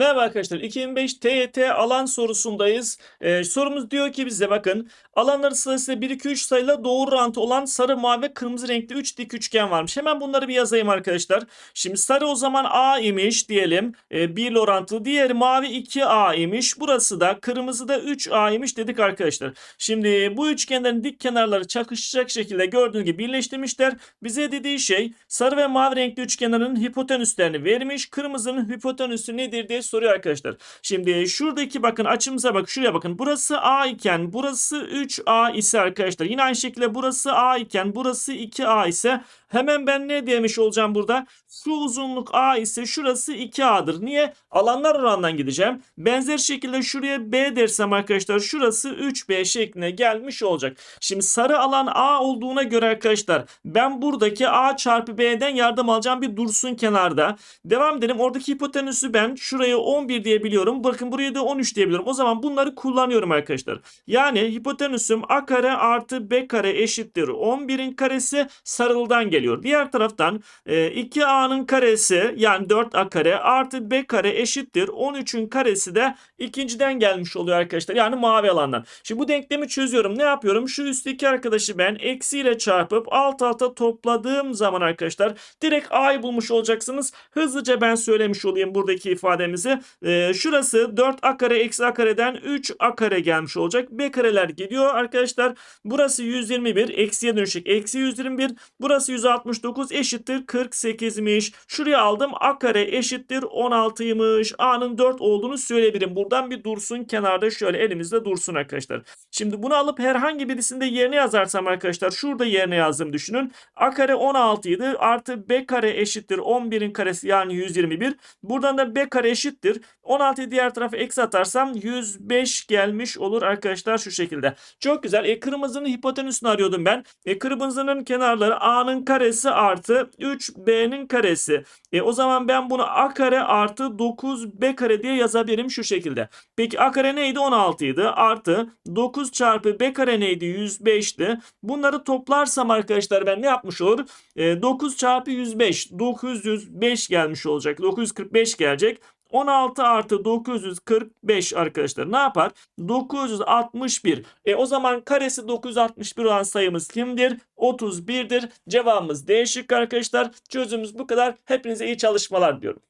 Merhaba arkadaşlar. 2005 TYT alan sorusundayız. Ee, sorumuz diyor ki bize bakın alanları sırasıyla 1 2 3 sayıyla doğru orantı olan sarı, mavi kırmızı renkli 3 dik üçgen varmış. Hemen bunları bir yazayım arkadaşlar. Şimdi sarı o zaman A imiş diyelim. E, 1 ile orantılı. Diğeri mavi 2A imiş. Burası da kırmızı da 3A imiş dedik arkadaşlar. Şimdi bu üçgenlerin dik kenarları çakışacak şekilde gördüğünüz gibi birleştirmişler. Bize dediği şey sarı ve mavi renkli üçgenlerin hipotenüslerini vermiş. Kırmızının hipotenüsü nedir diye soruyor arkadaşlar. Şimdi şuradaki bakın açımıza bak şuraya bakın. Burası A iken burası 3A ise arkadaşlar. Yine aynı şekilde burası A iken burası 2A ise hemen ben ne demiş olacağım burada? Şu uzunluk A ise şurası 2A'dır. Niye? Alanlar oranından gideceğim. Benzer şekilde şuraya B dersem arkadaşlar şurası 3B şekline gelmiş olacak. Şimdi sarı alan A olduğuna göre arkadaşlar ben buradaki A çarpı B'den yardım alacağım bir dursun kenarda. Devam edelim. Oradaki hipotenüsü ben şuraya 11 diyebiliyorum. Bakın buraya da 13 diyebiliyorum. O zaman bunları kullanıyorum arkadaşlar. Yani hipotenüsüm A kare artı B kare eşittir. 11'in karesi sarıldan geliyor. Diğer taraftan e, 2A'nın karesi yani 4A kare artı B kare eşittir. 13'ün karesi de ikinciden gelmiş oluyor arkadaşlar. Yani mavi alandan. Şimdi bu denklemi çözüyorum. Ne yapıyorum? Şu üstteki arkadaşı ben eksiyle çarpıp alt alta topladığım zaman arkadaşlar direkt A'yı bulmuş olacaksınız. Hızlıca ben söylemiş olayım buradaki ifademizi. Ee, şurası 4A kare eksi A kareden 3A kare gelmiş olacak. B kareler gidiyor arkadaşlar. Burası 121 eksiye dönüşecek. Eksi 121. Burası 169 eşittir 48'miş. Şuraya aldım. A kare eşittir 16'ymış. A'nın 4 olduğunu söyleyebilirim. Buradan bir dursun kenarda şöyle elimizde dursun arkadaşlar. Şimdi bunu alıp herhangi birisinde yerine yazarsam arkadaşlar şurada yerine yazdım düşünün. A kare 16 idi. Artı B kare eşittir 11'in karesi yani 121. Buradan da B kare eşittir. 16'yı diğer tarafa eksi atarsam 105 gelmiş olur arkadaşlar şu şekilde. Çok güzel. E kırmızının hipotenüsünü arıyordum ben. E kırmızının kenarları A'nın karesi artı 3B'nin karesi. E o zaman ben bunu A kare artı 9B kare diye yazabilirim şu şekilde. Peki A kare neydi? 16 idi. Artı 9 çarpı B kare neydi? 105'ti. Bunları toplarsam arkadaşlar ben ne yapmış olur? E, 9 çarpı 105. 905 gelmiş olacak. 945 gelecek. 16 artı 945 arkadaşlar ne yapar? 961. E o zaman karesi 961 olan sayımız kimdir? 31'dir. Cevabımız değişik arkadaşlar. Çözümümüz bu kadar. Hepinize iyi çalışmalar diyorum.